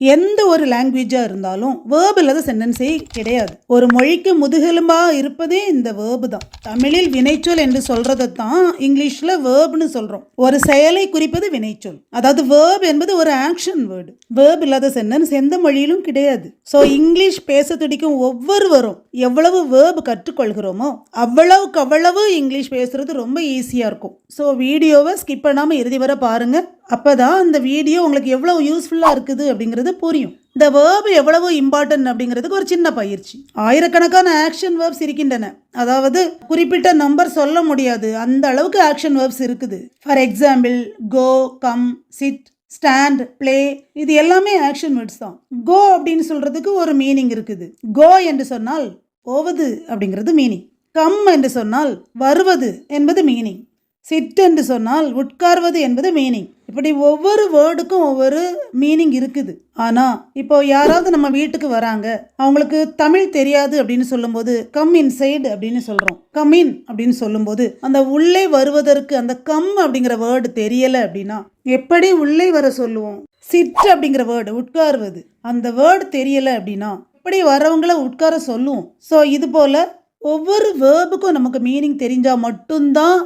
எந்த ஒரு லாங்குவேஜாக இருந்தாலும் வேர்ப் இல்லாத சென்டென்ஸே கிடையாது. ஒரு மொழிக்கு முதுகெலும்பாக இருப்பதே இந்த வேர்பு தான். தமிழில் வினைச்சொல் என்று சொல்கிறத தான் இங்கிலீஷில் வேர்ப்னு சொல்கிறோம் ஒரு செயலை குறிப்பது வினைச்சொல். அதாவது வேர்ப் என்பது ஒரு ஆக்ஷன் வேர்டு வேர்ப் இல்லாத சென்டென்ஸ் எந்த மொழியிலும் கிடையாது. ஸோ இங்கிலீஷ் பேச துடிக்கும் ஒவ்வொருவரும் எவ்வளவு வேர்ப் கற்றுக்கொள்கிறோமோ அவ்வளவுக்கு அவ்வளவு இங்கிலீஷ் பேசுகிறது ரொம்ப ஈஸியாக இருக்கும். ஸோ வீடியோவை ஸ்கிப் பண்ணாமல் இறுதி வர பாருங்கள் அப்போ தான் அந்த வீடியோ உங்களுக்கு எவ்வளோ யூஸ்ஃபுல்லாக இருக்குது அப்படிங்கிறது புரியும். இந்த வேர்ப் எவ்வளவு இம்பார்ட்டன்ட் அப்படிங்கிறதுக்கு ஒரு சின்ன பயிற்சி. ஆயிரக்கணக்கான ஆக்ஷன் வேர்ப்ஸ் இருக்கின்றன. அதாவது குறிப்பிட்ட நம்பர் சொல்ல முடியாது. அந்த அளவுக்கு ஆக்ஷன் வேர்ப்ஸ் இருக்குது. For example go come sit stand play இது எல்லாமே ஆக்ஷன் வேர்ட்ஸ் தான். கோ அப்படின்னு சொல்கிறதுக்கு ஒரு மீனிங் இருக்குது. கோ என்று சொன்னால் போவது அப்படிங்கிறது மீனிங் கம் என்று சொன்னால் வருவது என்பது மீனிங் சிட் என்று சொன்னால் உட்கார்வது என்பது மீனிங் இப்படி ஒவ்வொரு வேர்டுக்கும் ஒவ்வொரு மீனிங் இருக்குது. ஆனால் இப்போ யாராவது நம்ம வீட்டுக்கு வராங்க அவங்களுக்கு தமிழ் தெரியாது அப்படின்னு சொல்லும்போது கம் இன்சைடு அப்படின்னு சொல்கிறோம் கம் இன் அப்படின்னு சொல்லும்போது அந்த உள்ளே வருவதற்கு அந்த கம் அப்படிங்கிற வேர்டு தெரியலை அப்படின்னா எப்படி உள்ளே வர சொல்லுவோம்? சிட் அப்படிங்கிற வேர்டு உட்காருவது அந்த வேர்டு தெரியலை அப்படின்னா எப்படி வரவங்கள உட்கார சொல்லுவோம். ஸோ இது போல் ஒவ்வொரு வேர்புக்கும் நமக்கு மீனிங் தெரிஞ்சால் மட்டும்தான்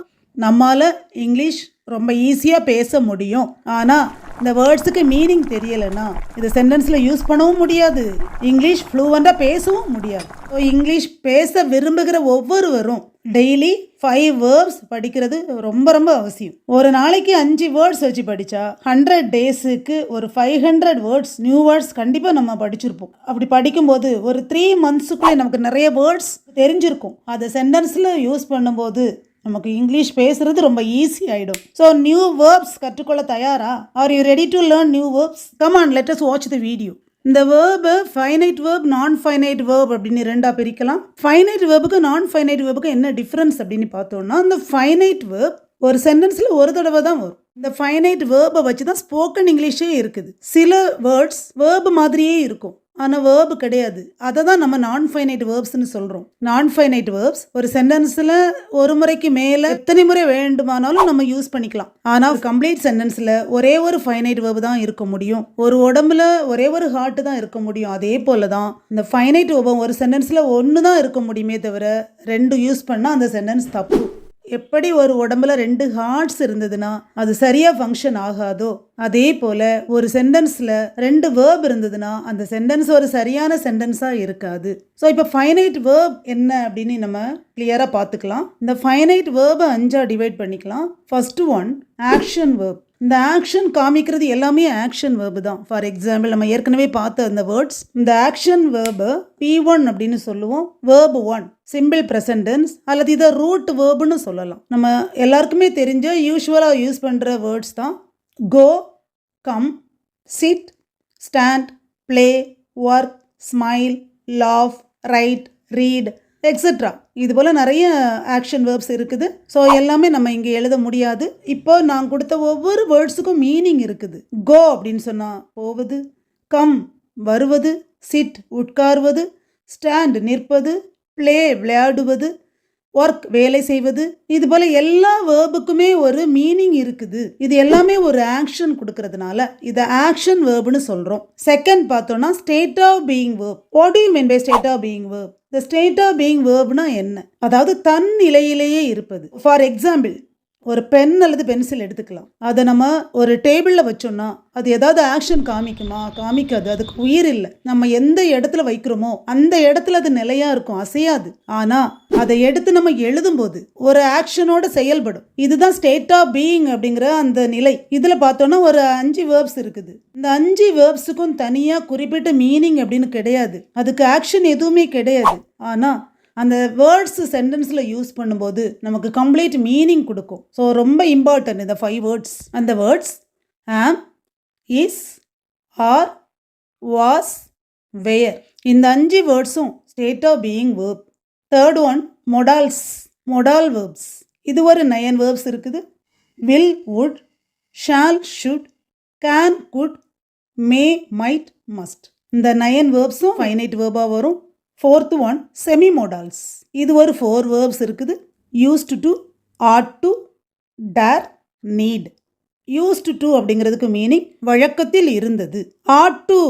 நம்மால் இங்கிலீஷ் ரொம்ப ஈஸியாக பேச முடியும். ஆனால் இந்த வேர்ட்ஸுக்கு மீனிங் தெரியலைன்னா இதை சென்டென்ஸில் யூஸ் பண்ணவும் முடியாது. இங்கிலீஷ் ஃப்ளூவெண்ட்டாக பேசவும் முடியாது. ஸோ இங்கிலீஷ் பேச விரும்புகிற ஒவ்வொருவரும் டெய்லி ஃபைவ் வேர்ட்ஸ் படிக்கிறது ரொம்ப ரொம்ப அவசியம். ஒரு நாளைக்கு அஞ்சு வேர்ட்ஸ் வச்சு படித்தா ஹண்ட்ரட் டேஸுக்கு ஒரு five hundred words new words கண்டிப்பாக நம்ம படிச்சிருப்போம். அப்படி படிக்கும்போது ஒரு த்ரீ மந்த்ஸுக்குள்ளே நமக்கு நிறைய வேர்ட்ஸ் தெரிஞ்சிருக்கும். அதை சென்டென்ஸில் யூஸ் பண்ணும்போது நமக்கு இங்கிலீஷ் பேசுறது ரொம்ப ஈஸி ஆகிடும் ஸோ நியூ வேர்ப்ஸ் கற்றுக்கொள்ள தயாரா? Are you ready to learn new verbs come on let's watch the video இந்த verb finite verb non finite verb அப்படின்னு ரெண்டாக பிரிக்கலாம். ஃபைனைட் வேர்புக்கு நான் ஃபைனைட் வேர்புக்கு என்ன டிஃப்ரென்ஸ் அப்படின்னு பார்த்தோம்னா இந்த ஃபைனைட் வேர்ப் ஒரு சென்டென்ஸில் ஒரு தடவை தான் வரும். இந்த ஃபைனைட் வேர்பை வச்சு தான் ஸ்போக்கன் இங்கிலீஷே இருக்குது. சில வேர்ட்ஸ் வேர்பு மாதிரியே இருக்கும். ஆனால் வேர்பு கிடையாது. அதை தான் நம்ம நான் ஃபைனைட் வேர்ப்ஸ்னு சொல்கிறோம் நான் ஃபைனைட் வேர்ப்ஸ் ஒரு சென்டென்ஸில் ஒரு முறைக்கு மேலே எத்தனை முறை வேண்டுமானாலும் நம்ம யூஸ் பண்ணிக்கலாம். ஆனால் கம்ப்ளீட் சென்டென்ஸில் ஒரே ஒரு ஃபைனைட் வேர்பு தான் இருக்க முடியும். ஒரு உடம்புல ஒரே ஒரு ஹார்ட் தான் இருக்க முடியும். அதே போல தான் இந்த ஃபைனைட் வேர்பம் ஒரு சென்டென்ஸில் ஒன்று தான் இருக்க முடியுமே தவிர ரெண்டு யூஸ் பண்ணால் அந்த சென்டென்ஸ் தப்பு. எப்படி ஒரு உடம்புல ரெண்டு ஹார்ட்ஸ் இருந்ததுன்னா அது சரியாக ஃபங்க்ஷன் ஆகாதோ அதே போல் ஒரு சென்டென்ஸில் ரெண்டு வேர்ப் இருந்ததுன்னா அந்த சென்டென்ஸ் ஒரு சரியான சென்டென்ஸாக இருக்காது. ஸோ இப்போ ஃபைனைட் வேர்ப் என்ன அப்படின்னு நம்ம கிளியராக பார்த்துக்கலாம். இந்த ஃபைனைட் வேர்பை அஞ்சாக டிவைட் பண்ணிக்கலாம். ஃபஸ்ட்டு ஒன் ஆக்ஷன் வேர்ப் இந்த ஆக்ஷன் காமிக்கிறது எல்லாமே ஆக்ஷன் வேர்பு தான். ஃபார் எக்ஸாம்பிள் நம்ம ஏற்கனவே பார்த்த அந்த வேர்ட்ஸ் இந்த ஆக்ஷன் வேர்பு பி ஒன் அப்படின்னு சொல்லுவோம். வேர்பு ஒன் சிம்பிள் ப்ரெசன்டென்ஸ் அல்லது இதை ரூட் வேர்புன்னு சொல்லலாம். நம்ம எல்லாருக்குமே தெரிஞ்ச யூஸ்வலாக யூஸ் பண்ணுற வேர்ட்ஸ் தான். Go come sit stand play work smile laugh write read extra இது போல் நிறைய ஆக்ஷன் வேர்ப்ஸ் இருக்குது. ஸோ எல்லாமே நம்ம இங்கே எழுத முடியாது. இப்போ நான் கொடுத்த ஒவ்வொரு வேர்ட்ஸுக்கும் மீனிங் இருக்குது. கோ அப்படின்னு சொன்னால் போவது கம் வருவது சிட் உட்காருவது ஸ்டாண்ட் நிற்பது ப்ளே விளையாடுவது ஒர்க் வேலை செய்வது இது போல் எல்லா வேர்புக்குமே ஒரு மீனிங் இருக்குது. இது எல்லாமே ஒரு ஆக்ஷன் கொடுக்கறதுனால இதை ஆக்ஷன் வேர்புன்னு சொல்கிறோம் செகண்ட் பார்த்தோம்னா state of being verb what you mean by state of being verb இந்த ஸ்டேட் ஆஃப் பீயிங் வேர்ப்னா என்ன? அதாவது தன் நிலையிலேயே இருப்பது. ஃபார் எக்ஸாம்பிள் ஒரு பென் அல்லது பென்சில் எடுத்துக்கலாம். அதை நம்ம ஒரு டேபிளில் வச்சோம்னா அது ஏதாவது ஆக்ஷன் காமிக்குமா? காமிக்காது. அதுக்கு உயிர் இல்லை. நம்ம எந்த இடத்துல வைக்கிறோமோ அந்த இடத்துல அது நிலையாக இருக்கும். அசையாது. ஆனால் அதை எடுத்து நம்ம எழுதும்போது ஒரு ஆக்ஷனோட செயல்படும். இதுதான் ஸ்டேட் ஆஃப் பீயிங் அப்படிங்கிற அந்த நிலை. இதில் பார்த்தோன்னா ஒரு அஞ்சு வேர்ப்ஸ் இருக்குது. இந்த அஞ்சு வேர்ப்ஸுக்கும் தனியாக குறிப்பிட்ட மீனிங் அப்படின்னு கிடையாது. அதுக்கு ஆக்ஷன் எதுவுமே கிடையாது. ஆனால் அந்த வேர்ட்ஸ் சென்டென்ஸில் யூஸ் பண்ணும்போது நமக்கு கம்ப்ளீட் மீனிங் கொடுக்கும். ஸோ ரொம்ப இம்பார்ட்டன்ட் இந்த ஃபைவ் வேர்ட்ஸ் அந்த words am is are was were இந்த அஞ்சு வேர்ட்ஸும் state of being verb third one modals modal verbs இது ஒரு நயன் வேர்ப்ஸ் இருக்குது. Will would shall should can could may might must இந்த நயன் வேர்ப்ஸும் ஃபைனைட் வேர்பாக வரும். ஃபோர்த் ஒன் செமி மோடால்ஸ் இது ஒரு ஃபோர் வேர்ப்ஸ் இருக்குது. Used to ought to dare need used to அப்படிங்கிறதுக்கு மீனிங் வழக்கத்தில் இருந்தது. ஆட் டு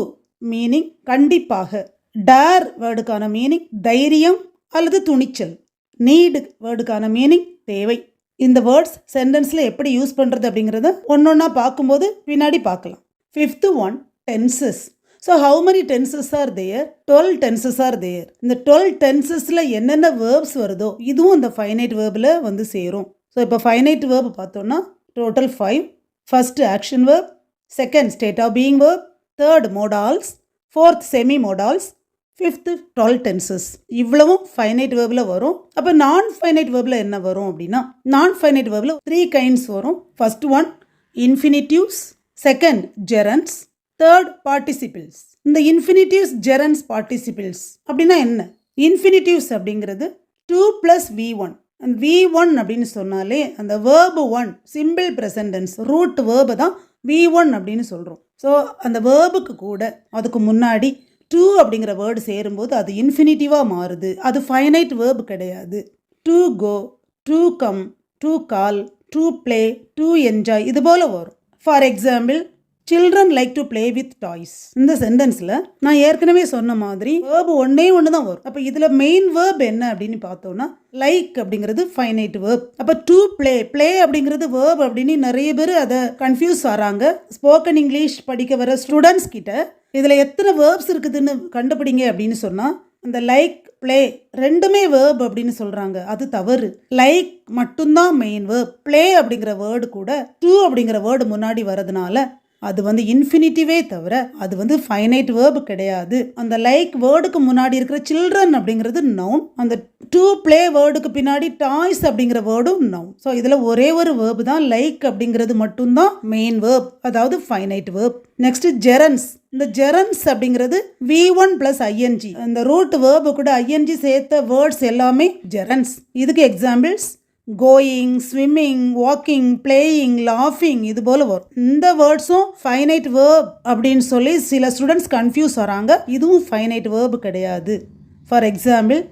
மீனிங் கண்டிப்பாக. டேர் வேர்டுக்கான மீனிங் தைரியம் அல்லது துணிச்சல். நீடு வேர்டுக்கான மீனிங் தேவை. இந்த வேர்ட்ஸ் சென்டென்ஸில் எப்படி யூஸ் பண்ணுறது அப்படிங்கிறத ஒன்று ஒன்றா பார்க்கும்போது பின்னாடி பார்க்கலாம். Fifth one tenses so how many tenses are there twelve tenses are there இந்த டுவெல் டென்சஸில் என்னென்ன வேர்ப்ஸ் வருதோ இதுவும் இந்த ஃபைனைட் வேர்பில் வந்து சேரும். ஸோ இப்போ ஃபைனைட் வேர்ப் பார்த்தோன்னா total five first action verb second state of being verb third modals fourth semi modals fifth twelve tenses இவ்வளவும் ஃபைனைட் வேர்பில் வரும். அப்போ நான் ஃபைனைட் வேர்பில் என்ன வரும் அப்படின்னா நான் ஃபைனைட் வேர்பில் த்ரீ கைண்ட்ஸ் வரும். First one infinitives second gerunds third participles இந்த இன்ஃபினிட்டிவ்ஸ் ஜெரன்ஸ் பார்ட்டிசிபிள்ஸ் அப்படின்னா என்ன? இன்ஃபினிட்டிவ்ஸ் அப்படிங்கிறது to plus V one V one அப்படின்னு சொன்னாலே அந்த verb one simple present tense root verb தான் வி ஒன் அப்படின்னு சொல்கிறோம் ஸோ அந்த வேர்புக்கு கூட அதுக்கு முன்னாடி டூ அப்படிங்கிற வேர்டு சேரும்போது அது இன்ஃபினிட்டிவாக மாறுது. அது ஃபைனைட் வேர்பு கிடையாது. To go to come to call to play to enjoy இது போல் வரும். For example children like to play with toys இந்த சென்டென்ஸில் நான் ஏற்கனவே சொன்ன மாதிரி வேர்பு ஒன்றே ஒன்று தான் வரும். அப்போ இதில் மெயின் வேர்ப் என்ன அப்படின்னு பார்த்தோன்னா லைக் அப்படிங்கிறது ஃபைனைட் வேர்ப் அப்போ டு ப்ளே ப்ளே அப்படிங்கிறது வேர்ப் அப்படின்னு நிறைய பேர் அதை கன்ஃபியூஸ் ஆகிறாங்க ஸ்போக்கன் இங்கிலீஷ் படிக்க வர ஸ்டூடெண்ட்ஸ் கிட்ட இதில் எத்தனை வேர்ப்ஸ் இருக்குதுன்னு கண்டுபிடிங்க அப்படின்னு சொன்னால் அந்த லைக் ப்ளே ரெண்டுமே வேர்ப் அப்படின்னு சொல்கிறாங்க அது தவறு. லைக் மட்டும்தான் மெயின் வேர்ப் ப்ளே அப்படிங்கிற வேர்டு கூட டூ அப்படிங்கிற வேர்டு முன்னாடி வரதுனால அது வந்து இன்ஃபினிட்டிவே தவிர அது வந்து ஃபைனைட் வேர்பு கிடையாது. அந்த லைக் வேர்டுக்கு முன்னாடி இருக்கிற சில்ட்ரன் அப்படிங்கிறது நவுன் அந்த டூ ப்ளே வேர்டுக்கு பின்னாடி டாய்ஸ் அப்படிங்கிற வேர்டும் நவுன் ஸோ இதில் ஒரே ஒரு வேர்பு தான் லைக் அப்படிங்கிறது மட்டும்தான் மெயின் வேர்ப் அதாவது ஃபைனைட் வேர்ப் நெக்ஸ்ட் ஜெரன்ஸ் இந்த ஜெரன்ஸ் அப்படிங்கிறது வி ஒன் பிளஸ் ஐஎன்ஜி இந்த ரூட் வேர்பு கூட ஐஎன்ஜி சேர்த்த வேர்ட்ஸ் எல்லாமே ஜெரன்ஸ் இதுக்கு examples going swimming walking playing லாஃபிங் இது போல் வரும். இந்த வேர்ட்ஸும் ஃபைனைட் வேர்ப் அப்படின்னு சொல்லி சில ஸ்டூடெண்ட்ஸ் கன்ஃபியூஸ் வராங்க. இதுவும் ஃபைனைட் வேர்பு கிடையாது. For example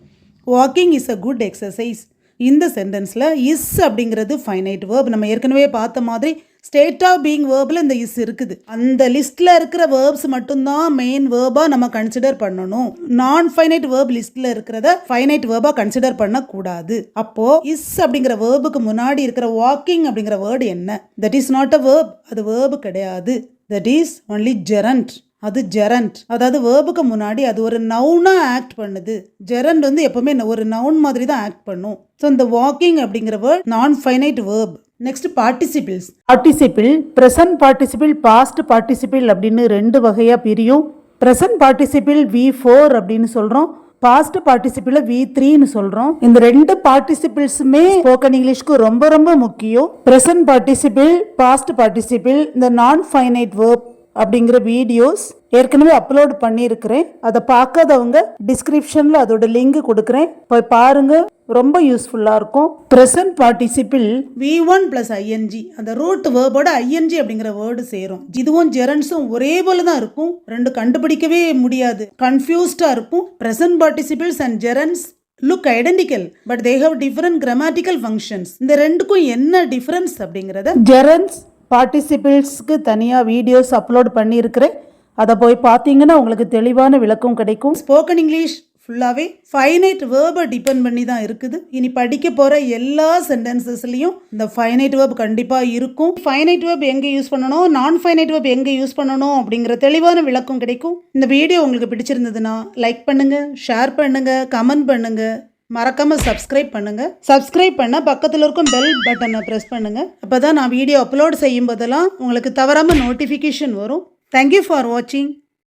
walking is a good exercise இந்த சென்டென்ஸில் இஸ் அப்படிங்கிறது ஃபைனைட் வேர்ப் நம்ம ஏற்கனவே பார்த்த மாதிரி ஸ்டேட் ஆஃப் பீயிங் வேர்பில் இந்த இஸ் இருக்குது. அந்த லிஸ்ட்டில் இருக்கிற வேர்ப்ஸ் மட்டும்தான் மெயின் வேர்பாக நம்ம கன்சிடர் பண்ணணும். நான் ஃபைனைட் வேர்ப் லிஸ்ட்டில் இருக்கிறத ஃபைனைட் வேர்பாக கன்சிடர் பண்ணக்கூடாது. அப்போ இஸ் அப்படிங்கிற வேர்புக்கு முன்னாடி இருக்கிற வாக்கிங் அப்படிங்கிற வேர்டு என்ன? That is not a verb அது வேர்பு கிடையாது. தட் இஸ் ஒன்லி ஜெரண்ட் அது ஜெரண்ட் அதாவது வேர்புக்கு முன்னாடி அது ஒரு நவுனாக ஆக்ட் பண்ணுது. ஜெரண்ட் வந்து எப்பவுமே ஒரு நவுன் மாதிரி தான் ஆக்ட் பண்ணும். ஸோ இந்த வாக்கிங் அப்படிங்கிற word non finite verb next participles participle present participle past participle அப்படின்னு ரெண்டு வகையாக பிரியும். ப்ரெசன்ட் பார்ட்டிசிபிள் வி ஃபோர் அப்படின்னு சொல்கிறோம் பாஸ்ட் பார்ட்டிசிபிள வி த்ரீன்னு சொல்கிறோம் இந்த ரெண்டு பார்ட்டிசிபிள்ஸுமே ஸ்போக்கன் இங்கிலீஷ்க்கு ரொம்ப ரொம்ப முக்கியம். ப்ரெசன்ட் பார்ட்டிசிபிள் பாஸ்ட் பார்ட்டிசிபிள் இந்த நான் ஃபைனைட் வேர்ப் அப்படிங்கிற வீடியோஸ் ஏற்கனவே அப்லோட் பண்ணியிருக்கிறேன். அதை பார்க்காதவங்க டிஸ்கிரிப்ஷனில் அதோட லிங்க் கொடுக்குறேன். போய் பாருங்கள் ரொம்ப யூஸ்ஃபுல்லாக இருக்கும். Present participle V one plus ING அந்த ரூட் வேர்போட ஐஎன்ஜி அப்படிங்கிற வேர்டு சேரும். இதுவும் ஜெரன்ஸும் ஒரே போல தான் இருக்கும். ரெண்டு கண்டுபிடிக்கவே முடியாது. கன்ஃபியூஸ்டாக இருக்கும். Present participles and gerunds look identical but they have different grammatical functions இந்த ரெண்டுக்கும் என்ன டிஃப்ரென்ஸ் அப்படிங்கிறத ஜெரன்ஸ் பார்ட்டிசிபிள்ஸ்க்கு தனியாக வீடியோஸ் அப்லோட் பண்ணியிருக்கிறேன். அதை போய் பார்த்தீங்கன்னா உங்களுக்கு தெளிவான விளக்கம் கிடைக்கும். ஸ்போக்கன் இங்கிலீஷ் ஃபுல்லாகவே ஃபைனைட் வேர்பை டிபெண்ட் பண்ணி தான் இருக்குது. இனி படிக்க போகிற எல்லா சென்டென்சஸ்லையும் இந்த ஃபைனைட் வேர்ப் கண்டிப்பாக இருக்கும். ஃபைனைட் வேர்ப் எங்கே யூஸ் பண்ணணும்? நான் ஃபைனைட் வேர்ப் எங்கே யூஸ் பண்ணணும்? அப்படிங்கிற தெளிவான விளக்கம் கிடைக்கும். இந்த வீடியோ உங்களுக்கு பிடிச்சிருந்ததுன்னா லைக் பண்ணுங்கள் ஷேர் பண்ணுங்கள் கமெண்ட் பண்ணுங்கள் மறக்காமல் சப்ஸ்கிரைப் பண்ணுங்கள் சப்ஸ்கிரைப் பண்ண பக்கத்தில் இருக்கும் பெல் பட்டனை ப்ரெஸ் பண்ணுங்க. அப்போ தான் நான் வீடியோ அப்லோட் செய்யும் போதெல்லாம் உங்களுக்கு தவறாமல் நோட்டிஃபிகேஷன் வரும். தேங்க்யூ ஃபார் வாட்சிங்